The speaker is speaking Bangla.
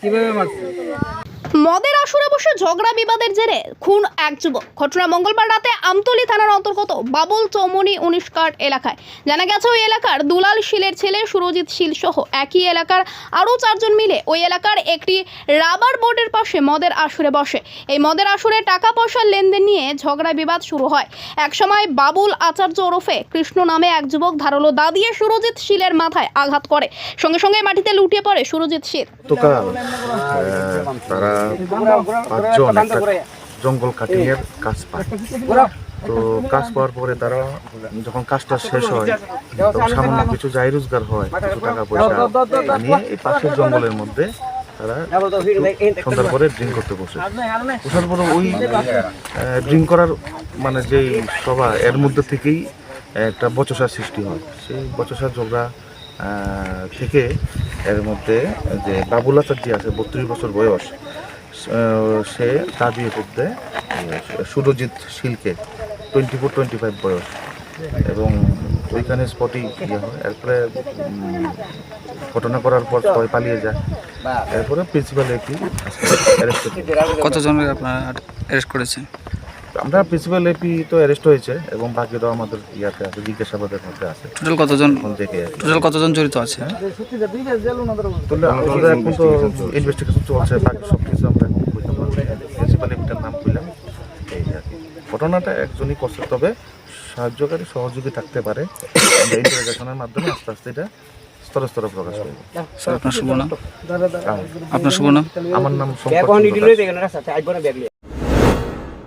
কীভাবে মদের আসরে বসে ঝগড়া বিবাদের জেরে খুন এক যুবক। ঘটনা মঙ্গলবার রাতে আমতলি থানার অন্তর্গত বাবুল চৌমনি উনিশ এলাকায়। জানা গেছে, ওই এলাকার দুলাল শীলের ছেলে সুরজিৎ শীল সহ একই এলাকার আরও চারজন মিলে ওই এলাকার একটি রাবার বোর্ডের পাশে মদের আসরে বসে। এই মদের আসরে টাকা পয়সার লেনদেন নিয়ে ঝগড়া বিবাদ শুরু হয়। একসময় বাবুল আচার্য ওরফে কৃষ্ণ নামে এক যুবক ধারালো দা দিয়ে সুরজিৎ শীলের মাথায় আঘাত করে। সঙ্গে সঙ্গে মাটিতে লুটিয়ে পড়ে সুরজিৎ শীল। তারা পাঁচজন একটা জঙ্গল কাটিংয়ের কাজ পায়। তো কাজ পাওয়ার পরে তারা যখন কাজটা শেষ হয় তখন সামান্য কিছু যাই রোজগার হয় কিছু টাকা পয়সা নিয়ে এই পাশের জঙ্গলের মধ্যে তারা সন্ধ্যার পরে ড্রিঙ্ক করতে বসে। বসার পরে ওই ড্রিঙ্ক করার মানে যেই সভা এর মধ্যে থেকেই একটা বচসার সৃষ্টি হয়। সেই বচসার ঝগড়া থেকে এর মধ্যে যে বাবুল আচার যে আছে বত্রিশ বছর বয়স সে তা দিয়ে করতে সুরজিৎ শিলকে টোয়েন্টি ফোর টোয়েন্টি ফাইভ বয়স। এবং ওইখানে স্পটই ইয়ে হয়। এরপরে ঘটনা করার পর সবাই পালিয়ে যায়। এরপরে প্রিন্সিপাল একটি কতজনকে আপনারা অ্যারেস্ট করেছেন? আমরা প্রিন্সিপাল এপি তো অ্যারেস্ট হয়েছে এবং বাকি বাকিরাও আমাদের ইয়াতে আছে জিজ্ঞাসাবাদের মধ্যে আছে। টোটাল কতজন থেকে টোটাল কতজন জড়িত আছে? তাহলে আমাদের এখন তো ইনভেস্টিগেশন চলছে বাকি সব কিছু আমরা এখন কইতে পারব প্রিন্সিপাল এপিটার নাম কইলাম এই আর কি। ঘটনাটা একজনই করছে তবে সাহায্যকারী সহযোগী থাকতে পারে। আমরা ইন্টারোগেশনের মাধ্যমে আস্তে আস্তে এটা স্তরে স্তরে প্রকাশ করব। আপনার শুভ নাম? আপনার শুভ নাম? আমার নাম সম্পর্ক